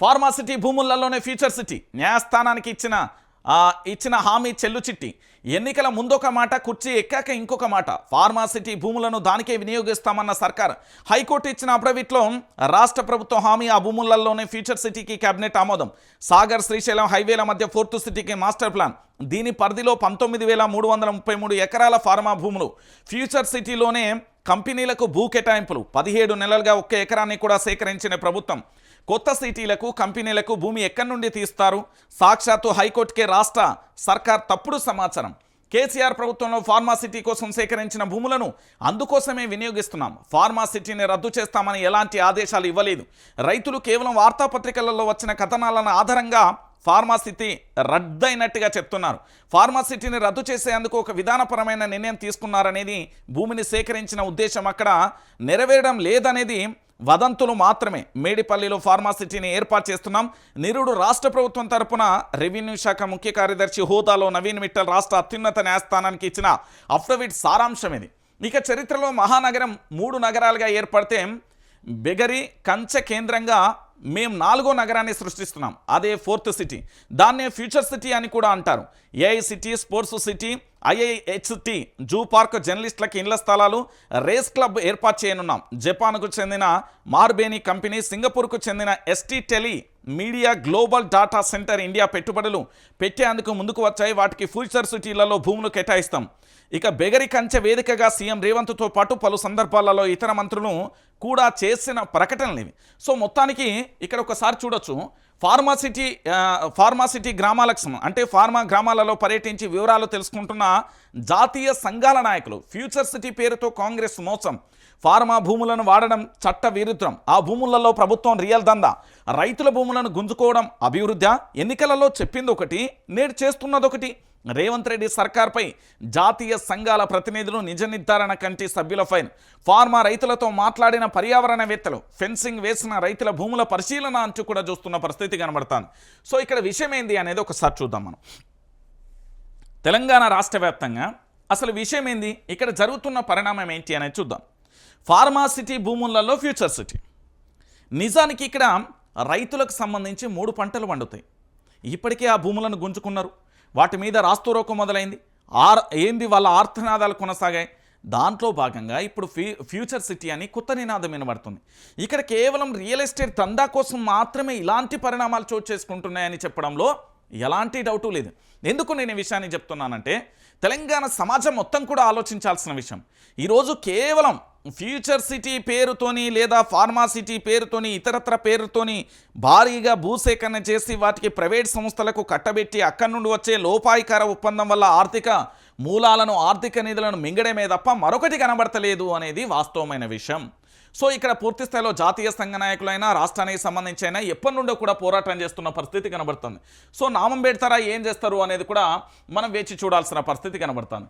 Pharma city భూములలోనే future city. న్యాయస్థానానికి ఇచ్చిన ఇచ్చిన హామీ చెల్లు చిట్టి. ఎన్నికల ముందొక మాట కుర్చీ ఎక్కాక ఇంకొక మాట. ఫార్మాసిటీ భూములను దానికే వినియోగిస్తామన్న సర్కార్. హైకోర్టు ఇచ్చిన అప్రవిట్లో రాష్ట్ర ప్రభుత్వం హామీ ఆ భూములలోనే ఫ్యూచర్ సిటీకి కేబినెట్ ఆమోదం. సాగర్ శ్రీశైలం హైవేల మధ్య ఫోర్త్ సిటీకి మాస్టర్ ప్లాన్. దీని పరిధిలో పంతొమ్మిది వేల మూడు వందల ముప్పై మూడు ఎకరాల ఫార్మా భూములు. ఫ్యూచర్ సిటీలోనే కంపెనీలకు భూ కేటాయింపులు. పదిహేడు నెలలుగా ఒక్క ఎకరాన్ని కూడా సేకరించిన ప్రభుత్వం. కొత్త సిటీలకు కంపెనీలకు భూమి ఎక్కడి నుండి తీస్తారు? సాక్షాత్తు హైకోర్టుకే రాష్ట్ర సర్కార్ తప్పుడు సమాచారం. కేసీఆర్ ప్రభుత్వంలో ఫార్మాసిటీ కోసం సేకరించిన భూములను అందుకోసమే వినియోగిస్తున్నాం. ఫార్మాసిటీని రద్దు చేస్తామని ఎలాంటి ఆదేశాలు ఇవ్వలేదు. రైతులు కేవలం వార్తాపత్రికలలో వచ్చిన కథనాలను ఆధారంగా ఫార్మాసిటీ రద్దయినట్టుగా చెప్తున్నారు. ఫార్మాసిటీని రద్దు చేసేందుకు ఒక విధానపరమైన నిర్ణయం తీసుకున్నారనేది భూమిని సేకరించిన ఉద్దేశం అక్కడ నెరవేరడం లేదనేది వదంతులు మాత్రమే. మేడిపల్లిలో ఫార్మాసిటీని ఏర్పాటు చేస్తున్నాం. నిరుడు రాష్ట్ర ప్రభుత్వం తరపున రెవెన్యూ శాఖ ముఖ్య కార్యదర్శి హోదాలో నవీన్ మిట్టల్ రాష్ట్ర అత్యున్నత న్యాయస్థానానికి ఇచ్చిన అఫిడవిట్ సారాంశం ఇది. ఇక చరిత్రలో మహానగరం మూడు నగరాలుగా ఏర్పడితే బెగరి కంచె కేంద్రంగా మేము నాలుగో నగరాన్ని సృష్టిస్తున్నాం. అదే ఫోర్త్ సిటీ. దాన్నే ఫ్యూచర్ సిటీ అని కూడా అంటారు. AI city sports city IIHT zoo park జర్నలిస్టులకు ఇళ్ళ స్థలాలు రేస్ క్లబ్ ఏర్పాటు చేయనున్నాం. జపాన్కు చెందిన మార్బేని కంపెనీ సింగపూర్కు చెందిన ST tele media global data centre India పెట్టుబడులు పెట్టేందుకు ముందుకు వచ్చాయి. వాటికి ఫ్యూచర్ సిటీలలో భూములు కేటాయిస్తాం. ఇక బెగరి కంచె వేదికగా సీఎం రేవంత్తో పాటు పలు సందర్భాలలో ఇతర మంత్రులు కూడా చేసిన ప్రకటనలు ఇవి. సో మొత్తానికి ఇక్కడ ఒకసారి చూడొచ్చు. ఫార్మాసిటీ ఫార్మాసిటీ గ్రామాలకు సం- అంటే ఫార్మా గ్రామాలలో పర్యటించి వివరాలు తెలుసుకుంటున్న జాతీయ సంఘాల నాయకులు. ఫ్యూచర్ సిటీ పేరుతో కాంగ్రెస్ మోసం. ఫార్మా భూములను వాడడం చట్ట విరుద్ధం. ఆ భూములలో ప్రభుత్వం రియల్ దందా. రైతుల భూములను గుంజుకోవడం అభివృద్ధి. ఎన్నికలలో చెప్పింది ఒకటి నేడు చేస్తున్నది ఒకటి రేవంత్ రెడ్డి సర్కార్పై జాతీయ సంఘాల ప్రతినిధులు నిజ నిర్ధారణ కంటి సభ్యుల ఫైన్. ఫార్మా రైతులతో మాట్లాడిన పర్యావరణవేత్తలు ఫెన్సింగ్ వేసిన రైతుల భూముల పరిశీలన అంటూ కూడా చూస్తున్న పరిస్థితి కనబడుతుంది. సో ఇక్కడ విషయం ఏంది అనేది ఒకసారి చూద్దాం మనం. తెలంగాణ రాష్ట్ర వ్యాప్తంగా అసలు విషయం ఏంది ఇక్కడ జరుగుతున్న పరిణామం ఏంటి అనేది చూద్దాం. ఫార్మాసిటీ భూములలో ఫ్యూచర్ సిటీ. నిజానికి ఇక్కడ రైతులకు సంబంధించి మూడు పంటలు పండుతాయి. ఇప్పటికే ఆ భూములను గుంజుకున్నారు. వాటి మీద రాస్తూరోకం మొదలైంది. ఆర్ ఏంది వాళ్ళ ఆర్థనాదాలు కొనసాగాయి? దాంట్లో భాగంగా ఇప్పుడు ఫ్యూ ఫ్యూచర్ సిటీ అని కొత్త నినాదం వినబడుతుంది. ఇక్కడ కేవలం రియల్ ఎస్టేట్ దందా కోసం మాత్రమే ఇలాంటి పరిణామాలు చోటు చేసుకుంటున్నాయని చెప్పడంలో ఎలాంటి డౌటు లేదు. ఎందుకు నేను ఈ విషయాన్ని చెప్తున్నానంటే తెలంగాణ సమాజం మొత్తం కూడా ఆలోచించాల్సిన విషయం. ఈరోజు కేవలం ఫ్యూచర్ సిటీ పేరుతోని లేదా ఫార్మా సిటీ పేరుతోని ఇతరత్ర పేరుతోని భారీగా భూసేకరణ చేసి వాటికి ప్రైవేట్ సంస్థలకు కట్టబెట్టి అక్కడి నుండి వచ్చే లోపాయికార ఒప్పందం వల్ల ఆర్థిక మూలాలను ఆర్థిక నిధులను మింగడమే తప్ప మరొకటి కనబడతలేదు అనేది వాస్తవమైన విషయం. సో ఇక్కడ పూర్తి స్థాయిలో జాతీయ సంఘ నాయకులైనా రాష్ట్రానికి సంబంధించి అయినా ఎప్పటి నుండో కూడా పోరాటం చేస్తున్న పరిస్థితి కనబడుతుంది. సో నామం పెడతారా ఏం చేస్తారు అనేది కూడా మనం వేచి చూడాల్సిన పరిస్థితి కనబడుతుంది.